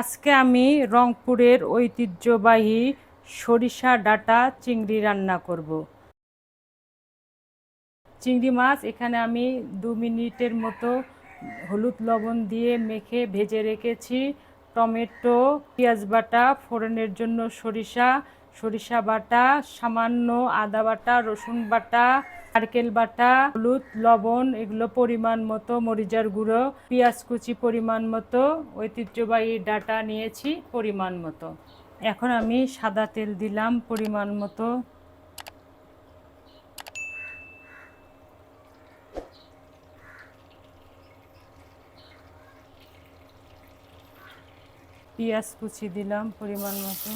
আজকে আমি রংপুরের ঐতিহ্যবাহী সরিষা ডাটা চিংড়ি রান্না করব। চিংড়ি মাছ এখানে আমি দু মিনিটের মতো হলুদ লবণ দিয়ে মেখে ভেজে রেখেছি। টমেটো, পেঁয়াজ বাটা, ফোড়নের জন্য সরিষা সরিষা বাটা, সামান্য আদা বাটা, রসুন বাটা নারকেল বাটা, হলুদ, লবণ, এগুলো পরিমাণ মতো, মরিচার গুঁড়ো, পেঁয়াজ কুচি পরিমাণ মতো, ঐতিহ্যবাহী ডাটা নিয়েছি পরিমাণ মতো। এখন আমি সাদা তেল দিলাম পরিমাণ মতো। পেঁয়াজ কুচি দিলাম পরিমাণ মতো।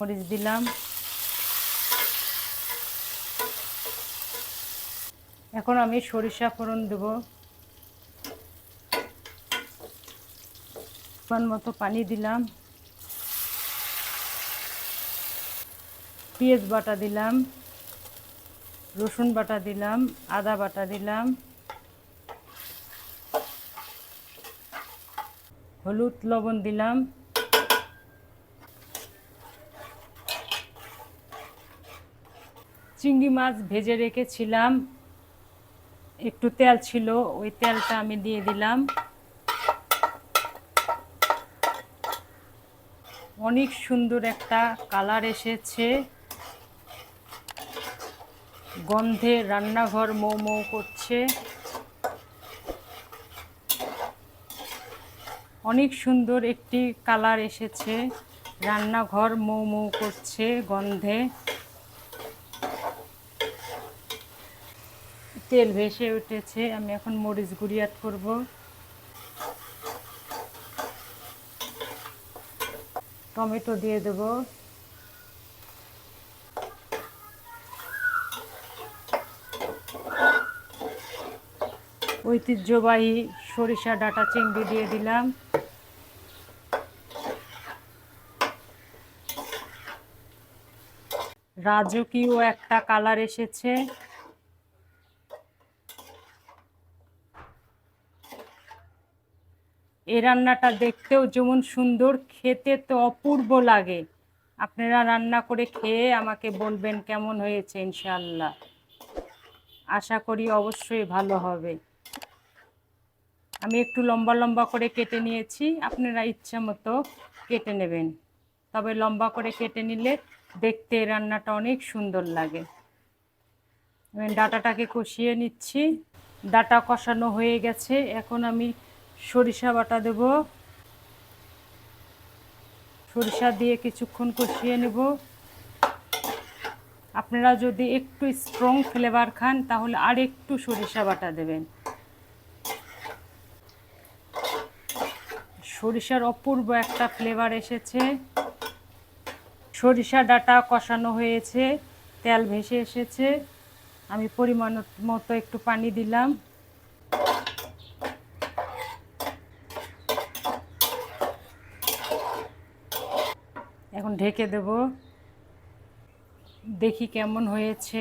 মরিচ দিলাম। এখন আমি সরিষা ফোড়ন দেব। মতো পানি দিলাম। পেঁয়াজ বাটা দিলাম। রসুন বাটা দিলাম। আদা বাটা দিলাম। হলুদ লবণ দিলাম। চিংড়ি মাছ ভেজে রেখেছিলাম। একটু তেল ছিল, ওই তেলটা আমি দিয়ে দিলাম। অনেক সুন্দর একটা কালার এসেছে। গন্ধে রান্নাঘর মৌ মৌ করছে। অনেক সুন্দর একটি কালার এসেছে। রান্নাঘর মৌ মৌ করছে গন্ধে। তেল ভেসে উঠেছে, আমি এখন মরিচ গুঁড়ি অ্যাড করব। টমেটো দিয়ে দেবো। ঐতিহ্যবাহী সরিষা, ডাটা, চিংড়ি দিয়ে দিলাম। রাজকীয় একটা কালার এসেছে। এই রান্নাটা দেখতেও যেমন সুন্দর, খেতে তো অপূর্ব লাগে। আপনারা রান্না করে খেয়ে আমাকে বলবেন কেমন হয়েছে ইনশাল্লাহ আশা করি অবশ্যই ভালো হবে। আমি একটু লম্বা লম্বা করে কেটে নিয়েছি, আপনারা ইচ্ছা মতো কেটে নেবেন। তবে লম্বা করে কেটে নিলে দেখতে রান্নাটা অনেক সুন্দর লাগে। আমি ডাটাটাকে কষিয়ে নিচ্ছি। ডাটা কষানো হয়ে গেছে। এখন আমি সরিষা বাটা দেব। সরিষা দিয়ে কিছুক্ষণ কষিয়ে নেব। আপনারা যদি একটু স্ট্রং ফ্লেভার খান, তাহলে আর একটু সরিষা বাটা দেবেন। সরিষার অপূর্ব একটা ফ্লেভার এসেছে। সরিষা ডাটা কষানো হয়েছে, তেল ভেসে এসেছে। আমি পরিমাণ মতো একটু পানি দিলাম। এখন ঢেকে দেব। দেখি কেমন হয়েছে।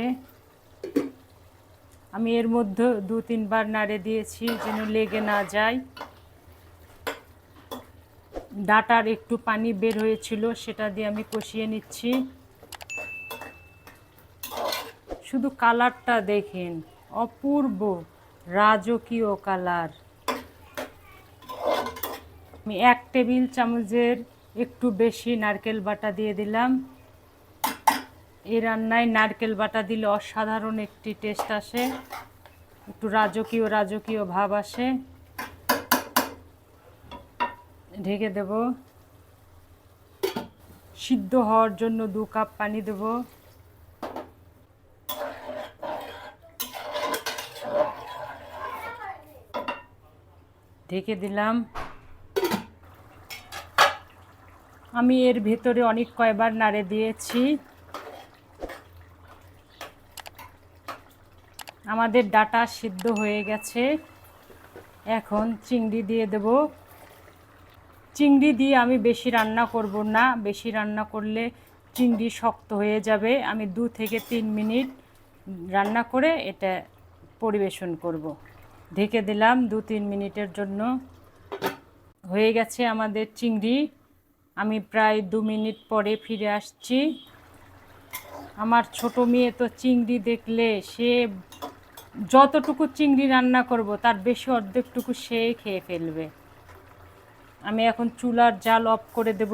আমি এর মধ্যে দু তিনবার নাড়ে দিয়েছি যেন লেগে না যায়। ডাটার একটু পানি বের হয়েছিল, সেটা দিয়ে আমি কষিয়ে নিচ্ছি। শুধু কালারটা দেখেন, অপূর্ব রাজকীয় কালার। আমি এক টেবিল চামচের একটু বেশি নারকেল বাটা দিয়ে দিলাম। এই রান্নায় নারকেল বাটা দিলে অসাধারণ একটি টেস্ট আসে। একটু রাজকীয় রাজকীয় ভাব আসে। ঢেকে দেব। সিদ্ধ হওয়ার জন্য দু কাপ পানি দেব। ঢেকে দিলাম। আমি এর ভেতরে অনেক কয়বার নাড়ে দিয়েছি। আমাদের ডাটা সিদ্ধ হয়ে গেছে। এখন চিংড়ি দিয়ে দেব। চিংড়ি দিয়ে আমি বেশি রান্না করব না। বেশি রান্না করলে চিংড়ি শক্ত হয়ে যাবে। আমি দু থেকে তিন মিনিট রান্না করে এটা পরিবেশন করব। ঢেকে দিলাম দু তিন মিনিটের জন্য। হয়ে গেছে আমাদের চিংড়ি। আমি প্রায় দু মিনিট পরে ফিরে আসছি। আমার ছোট মেয়ে তো চিংড়ি দেখলে সে যতটুকু চিংড়ি রান্না করব, তার বেশি অর্ধেকটুকু সে খেয়ে ফেলবে। আমি এখন চুলার জাল অফ করে দেব।